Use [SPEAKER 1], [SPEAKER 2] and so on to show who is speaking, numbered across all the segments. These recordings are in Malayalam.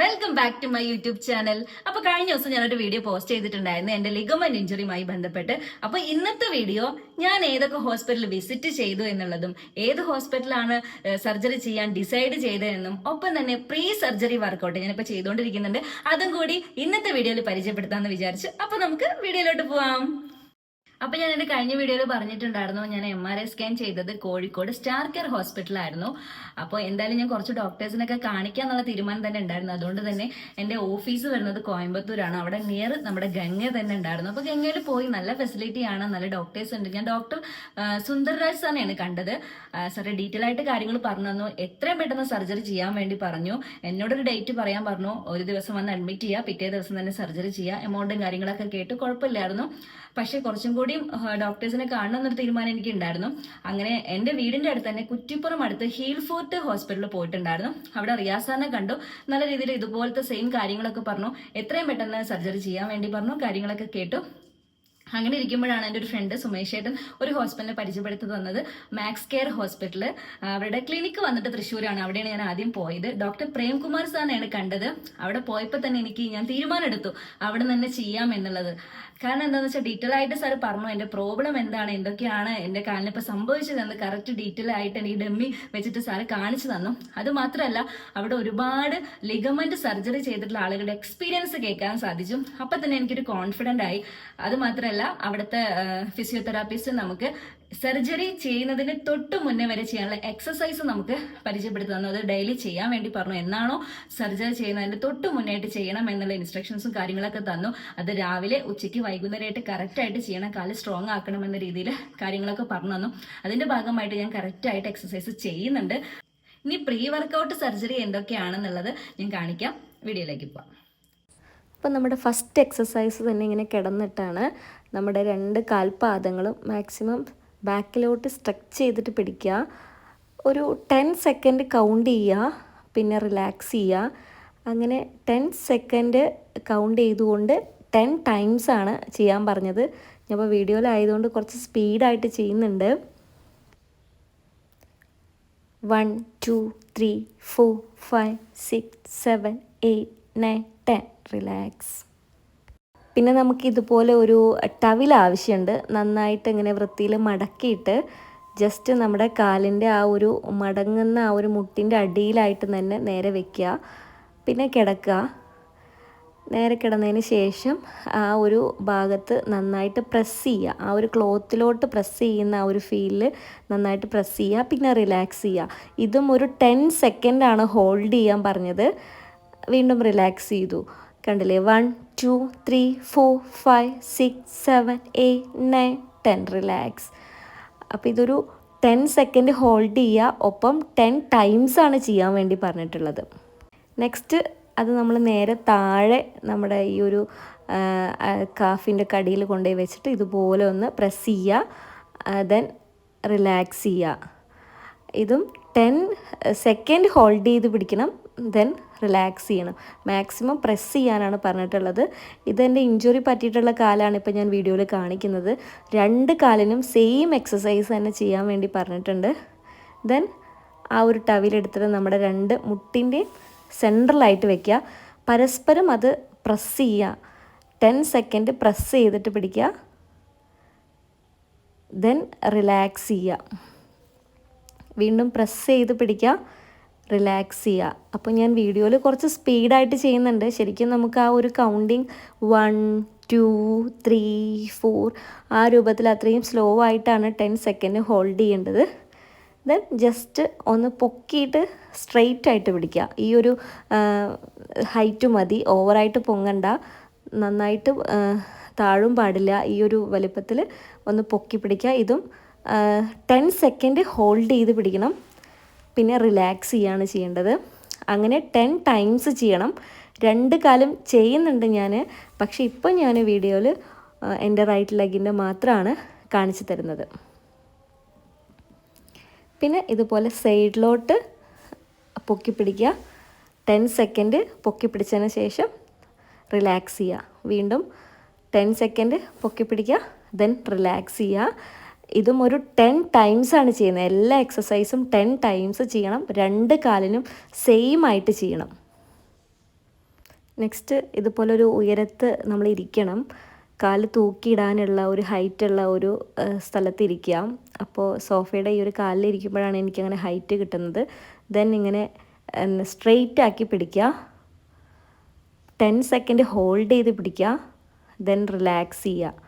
[SPEAKER 1] Welcome back to my YouTube channel അപ്പൊ കഴിഞ്ഞ ദിവസം ഞാനൊരു വീഡിയോ പോസ്റ്റ് ചെയ്തിട്ടുണ്ടായിരുന്നു. എന്റെ ലിഗമെന്റ് ഇഞ്ചുറിയുമായി ബന്ധപ്പെട്ട്. അപ്പൊ ഇന്നത്തെ വീഡിയോ ഞാൻ ഏതൊക്കെ ഹോസ്പിറ്റലിൽ വിസിറ്റ് ചെയ്തു എന്നുള്ളതും ഏത് ഹോസ്പിറ്റലാണ് സർജറി ചെയ്യാൻ ഡിസൈഡ് ചെയ്തതെന്നും ഒപ്പം തന്നെ പ്രീ സർജറി വർക്കൗട്ട് ഞാനിപ്പോ ചെയ്തുകൊണ്ടിരിക്കുന്നുണ്ട്. അതും കൂടി ഇന്നത്തെ വീഡിയോയിൽ പരിചയപ്പെടുത്താമെന്ന് വിചാരിച്ചു അപ്പൊ നമുക്ക് വീഡിയോയിലോട്ട് പോവാം. അപ്പൊ ഞാൻ എന്റെ കഴിഞ്ഞ വീഡിയോയിൽ പറഞ്ഞിട്ടുണ്ടായിരുന്നു ഞാൻ എം ആർ ഐ സ്കാൻ ചെയ്തത് കോഴിക്കോട് സ്റ്റാർ കെയർ ഹോസ്പിറ്റലായിരുന്നു അപ്പോൾ എന്തായാലും ഞാൻ കുറച്ച് ഡോക്ടേഴ്സിനൊക്കെ കാണിക്കാന്നുള്ള തീരുമാനം തന്നെ ഉണ്ടായിരുന്നു. അതുകൊണ്ട് തന്നെ എന്റെ ഓഫീസ് വരുന്നത് കോയമ്പത്തൂരാണ്. അവിടെ നിയർ നമ്മുടെ ഗംഗ തന്നെ ഉണ്ടായിരുന്നു. അപ്പൊ ഗംഗയിൽ പോയി നല്ല ഫെസിലിറ്റി ആണ് നല്ല ഡോക്ടേഴ്സ് ഉണ്ട്. ഞാൻ ഡോക്ടർ സുന്ദർരാജ് സാറിനെയാണ് കണ്ടത്. സാറെ ഡീറ്റെയിൽ ആയിട്ട് കാര്യങ്ങൾ പറഞ്ഞു തന്നു. എത്രയും പെട്ടെന്ന് സർജറി ചെയ്യാൻ വേണ്ടി പറഞ്ഞു. എന്നോടൊരു ഡേറ്റ് പറയാൻ പറഞ്ഞു. ഒരു ദിവസം വന്ന് അഡ്മിറ്റ് ചെയ്യുക പിറ്റേ ദിവസം തന്നെ സർജറി ചെയ്യുക എമൗണ്ടും കാര്യങ്ങളൊക്കെ കേട്ട് കുഴപ്പമില്ലായിരുന്നു. പക്ഷേ കുറച്ചും കൂടി ഡോക്ടേഴ്സിനെ കാണണം എന്നൊരു തീരുമാനം എനിക്ക് ഉണ്ടായിരുന്നു അങ്ങനെ എന്റെ വീടിന്റെ അടുത്ത് തന്നെ കുറ്റിപ്പുറം അടുത്ത് ഹീൽ ഫോർട്ട് ഹോസ്പിറ്റലിൽ പോയിട്ടുണ്ടായിരുന്നു. അവിടെ റിയാസാറിനെ കണ്ടു. നല്ല രീതിയിൽ ഇതുപോലത്തെ സെയിം കാര്യങ്ങളൊക്കെ പറഞ്ഞു. എത്രയും പെട്ടെന്ന് സർജറി ചെയ്യാൻ വേണ്ടി പറഞ്ഞു. കാര്യങ്ങളൊക്കെ കേട്ടു. അങ്ങനെ ഇരിക്കുമ്പോഴാണ് എന്റെ ഒരു ഫ്രണ്ട് സുമേഷ് ഏട്ടൻ ഒരു ഹോസ്പിറ്റലിനെ പരിചയപ്പെടുത്തി തന്നത്. മാക്സ് കെയർ ഹോസ്പിറ്റൽ അവരുടെ ക്ലിനിക്ക് വന്നിട്ട് തൃശ്ശൂരാണ്. അവിടെയാണ് ഞാൻ ആദ്യം പോയത്. ഡോക്ടർ പ്രേംകുമാർ സാറിനെയാണ് കണ്ടത്. അവിടെ പോയപ്പോൾ തന്നെ എനിക്ക് ഞാൻ തീരുമാനമെടുത്തു. അവിടെ തന്നെ ചെയ്യാം എന്നുള്ളത്. കാരണം എന്താണെന്ന് വെച്ചാൽ ഡീറ്റെയിൽ ആയിട്ട് സാർ പറഞ്ഞു എന്റെ പ്രോബ്ലം എന്താണ്? എന്തൊക്കെയാണ് എന്റെ കാലിന് ഇപ്പോൾ സംഭവിച്ചതെന്ന് കറക്റ്റ് ഡീറ്റെയിൽ ആയിട്ട് എനിക്ക് ഡമ്മി വെച്ചിട്ട് സാറ് കാണിച്ചു തന്നു. അത് മാത്രമല്ല അവിടെ ഒരുപാട് ലിഗമെന്റ് സർജറി ചെയ്തിട്ടുള്ള ആളുകളുടെ എക്സ്പീരിയൻസ് കേൾക്കാൻ സാധിച്ചു. അപ്പം തന്നെ എനിക്കൊരു കോൺഫിഡന്റ് ആയി. അത് മാത്രമല്ല അവിടുത്തെ ഫിസിയോതെറാപ്പിസ്റ്റ് നമുക്ക് സർജറി ചെയ്യുന്നതിന് തൊട്ട് മുന്നേ വരെ ചെയ്യാനുള്ള എക്സസൈസ് നമുക്ക് പരിചയപ്പെടുത്തി തന്നു. അത് ഡെയിലി ചെയ്യാൻ വേണ്ടി പറഞ്ഞു. എന്നാണോ സർജറി ചെയ്യുന്നതിന് തൊട്ട് മുന്നേറ്റ് ചെയ്യണം എന്നുള്ള ഇൻസ്ട്രക്ഷൻസും കാര്യങ്ങളൊക്കെ തന്നു. അത് രാവിലെ ഉച്ചയ്ക്ക് വൈകുന്നേരമായിട്ട് കറക്റ്റായിട്ട് ചെയ്യണം. കാൽ സ്ട്രോങ് ആക്കണം എന്ന രീതിയിൽ കാര്യങ്ങളൊക്കെ പറഞ്ഞു തന്നു. അതിന്റെ ഭാഗമായിട്ട് ഞാൻ കറക്റ്റായിട്ട് എക്സസൈസ് ചെയ്യുന്നുണ്ട്. ഇനി പ്രീ വർക്കൗട്ട് സർജറി എന്തൊക്കെയാണെന്നുള്ളത് ഞാൻ കാണിക്കാം. വീഡിയോയിലേക്ക് പോവാം.
[SPEAKER 2] അപ്പം നമ്മുടെ ഫസ്റ്റ് എക്സസൈസ് തന്നെ ഇങ്ങനെ കിടന്നിട്ടാണ് നമ്മുടെ രണ്ട് കാൽപാദങ്ങളും മാക്സിമം ബാക്കിലോട്ട് സ്ട്രെച്ച് ചെയ്തിട്ട് പിടിക്കുക. ഒരു ടെൻ സെക്കൻഡ് കൗണ്ട് ചെയ്യുക പിന്നെ റിലാക്സ് ചെയ്യുക. അങ്ങനെ ടെൻ സെക്കൻഡ് കൗണ്ട് ചെയ്തുകൊണ്ട് ടെൻ ടൈംസ് ആണ് ചെയ്യാൻ പറഞ്ഞത്. ഞാൻ ഇപ്പോൾ വീഡിയോയിലായതുകൊണ്ട് കുറച്ച് സ്പീഡായിട്ട് ചെയ്യുന്നുണ്ട്. One two three four five six seven eight nine ten relax പിന്നെ നമുക്ക് ഇതുപോലെ ഒരു ടവിൽ ആവശ്യമുണ്ട്. നന്നായിട്ട് ഇങ്ങനെ വൃത്തിയിൽ മടക്കിയിട്ട് ജസ്റ്റ് നമ്മുടെ കാലിന്റെ ആ ഒരു മടങ്ങുന്ന ആ ഒരു മുട്ടിന്റെ അടിയിലായിട്ട് തന്നെ നേരെ വെക്കുക. പിന്നെ കിടക്കുക. നേരെ കിടന്നതിന് ശേഷം ആ ഒരു ഭാഗത്ത് നന്നായിട്ട് പ്രസ് ചെയ്യുക. ആ ഒരു ക്ലോത്തിലോട്ട് പ്രസ് ചെയ്യുന്ന ആ ഒരു ഫീലിൽ നന്നായിട്ട് പ്രസ് ചെയ്യുക. പിന്നെ റിലാക്സ് ചെയ്യുക. ഇതും ഒരു ടെൻ സെക്കൻഡാണ് ഹോൾഡ് ചെയ്യാൻ പറഞ്ഞത്. വീണ്ടും റിലാക്സ് ചെയ്തു. കണ്ടില്ലേ? One two three four five six seven eight nine ten relax അപ്പോൾ ഇതൊരു ടെൻ സെക്കൻഡ് ഹോൾഡ് ചെയ്യുക ഒപ്പം ടെൻ ടൈംസ് ആണ് ചെയ്യാൻ വേണ്ടി പറഞ്ഞിട്ടുള്ളത്. നെക്സ്റ്റ് അത് നമ്മൾ നേരെ താഴെ നമ്മുടെ ഈ ഒരു കാഫിന്റെ കടിയിൽ കൊണ്ടുപോയി വെച്ചിട്ട് ഇതുപോലെ ഒന്ന് പ്രസ് ചെയ്യുക ദെൻ റിലാക്സ് ചെയ്യുക ഇതും ടെൻ സെക്കൻഡ് ഹോൾഡ് ചെയ്ത് പിടിക്കണം. ദെൻ റിലാക്സ് ചെയ്യണം. മാക്സിമം പ്രസ് ചെയ്യാനാണ് പറഞ്ഞിട്ടുള്ളത്. ഇതെന്റെ ഇഞ്ചുറി പറ്റിയിട്ടുള്ള കാലാണ് ഇപ്പോൾ ഞാൻ വീഡിയോയിൽ കാണിക്കുന്നത്. രണ്ട് കാലിനും സെയിം എക്സസൈസ് തന്നെ ചെയ്യാൻ വേണ്ടി പറഞ്ഞിട്ടുണ്ട്. ദെൻ ആ ഒരു ടവിലെടുത്തിട്ട് നമ്മുടെ രണ്ട് മുട്ടിന്റെ സെൻട്രലായിട്ട് വെക്കുക. പരസ്പരം അത് പ്രസ് ചെയ്യുക. ടെൻ സെക്കൻഡ് പ്രസ് ചെയ്തിട്ട് പിടിക്കുക. ദെൻ റിലാക്സ് ചെയ്യുക. വീണ്ടും പ്രസ് ചെയ്ത് പിടിക്കുക. റിലാക്സ് ചെയ്യുക. അപ്പോൾ ഞാൻ വീഡിയോയിൽ കുറച്ച് സ്പീഡായിട്ട് ചെയ്യുന്നുണ്ട്. ശരിക്കും നമുക്ക് ആ ഒരു counting one two three four ആ രൂപത്തിൽ അത്രയും സ്ലോ ആയിട്ടാണ് ടെൻ സെക്കൻഡ് ഹോൾഡ് ചെയ്യേണ്ടത്. ദെൻ ജസ്റ്റ് ഒന്ന് പൊക്കിയിട്ട് സ്ട്രെയിറ്റ് ആയിട്ട് പിടിക്കുക. ഈ ഒരു ഹൈറ്റ് മതി. ഓവറായിട്ട് പൊങ്ങണ്ട. നന്നായിട്ട് താഴും പാടില്ല. ഈ ഒരു വലിപ്പത്തിൽ ഒന്ന് പൊക്കി പിടിക്കുക. ഇതും ടെൻ സെക്കൻഡ് ഹോൾഡ് ചെയ്ത് പിടിക്കണം. പിന്നെ റിലാക്സ് ചെയ്യാണ് ചെയ്യേണ്ടത്. അങ്ങനെ ടെൻ ടൈംസ് ചെയ്യണം. രണ്ട് കാലം ചെയ്യുന്നുണ്ട് ഞാൻ പക്ഷേ ഇപ്പം ഞാൻ വീഡിയോയിൽ എന്റെ റൈറ്റ് ലെഗിന്റെ മാത്രമാണ് കാണിച്ചു തരുന്നത്. പിന്നെ ഇതുപോലെ സൈഡിലോട്ട് പൊക്കി പിടിക്കുക. ടെൻ സെക്കൻഡ് പൊക്കി പിടിച്ചതിന് ശേഷം റിലാക്സ് ചെയ്യുക. വീണ്ടും ടെൻ സെക്കൻഡ് പൊക്കി പിടിക്കുക. ദെൻ റിലാക്സ് ചെയ്യുക. ഇതും ഒരു ടെൻ ടൈംസ് ആണ് ചെയ്യുന്നത്. എല്ലാ എക്സസൈസും ടെൻ ടൈംസ് ചെയ്യണം. രണ്ട് കാലിനും സെയിം ആയിട്ട് ചെയ്യണം. നെക്സ്റ്റ് ഇതുപോലൊരു ഉയരത്ത് നമ്മൾ ഇരിക്കണം. കാൽ തൂക്കിയിടാനുള്ള ഒരു ഹൈറ്റുള്ള ഒരു സ്ഥലത്ത് ഇരിക്കുക. അപ്പോൾ സോഫയുടെ ഈ ഒരു കാലിൽ ഇരിക്കുമ്പോഴാണ് എനിക്കങ്ങനെ ഹൈറ്റ് കിട്ടുന്നത്. ദെൻ ഇങ്ങനെ സ്ട്രെയിറ്റ് ആക്കി പിടിക്കുക. ടെൻ സെക്കൻഡ് ഹോൾഡ് ചെയ്ത് പിടിക്കുക. ദെൻ റിലാക്സ് ചെയ്യുക.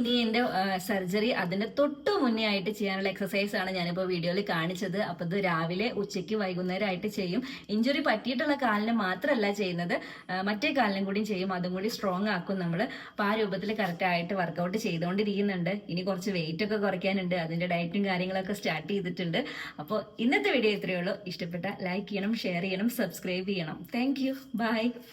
[SPEAKER 1] ഇനി എന്റെ സർജറി അതിന്റെ തൊട്ട് മുന്നേ ആയിട്ട് ചെയ്യാനുള്ള എക്സസൈസ് ആണ് ഞാനിപ്പോൾ വീഡിയോയിൽ കാണിച്ചത്. അപ്പൊ ഇത് രാവിലെ ഉച്ചയ്ക്ക് വൈകുന്നേരം ആയിട്ട് ചെയ്യും. ഇഞ്ചുറി പറ്റിയിട്ടുള്ള കാലിന് മാത്രമല്ല ചെയ്യുന്നത്. മറ്റേ കാലിനും കൂടി ചെയ്യും. അതും കൂടി സ്ട്രോങ് ആക്കും നമ്മൾ അപ്പൊ ആ രൂപത്തിൽ കറക്റ്റ് ആയിട്ട് വർക്കൗട്ട് ചെയ്തുകൊണ്ടിരിക്കുന്നുണ്ട്. ഇനി കുറച്ച് വെയിറ്റ് ഒക്കെ കുറയ്ക്കാനുണ്ട്. അതിന്റെ ഡയറ്റും കാര്യങ്ങളൊക്കെ സ്റ്റാർട്ട് ചെയ്തിട്ടുണ്ട്. അപ്പോൾ ഇന്നത്തെ വീഡിയോ ഇത്രയേ ഉള്ളൂ. ഇഷ്ടപ്പെട്ട ലൈക്ക് ചെയ്യണം ഷെയർ ചെയ്യണം സബ്സ്ക്രൈബ് ചെയ്യണം. Thank you by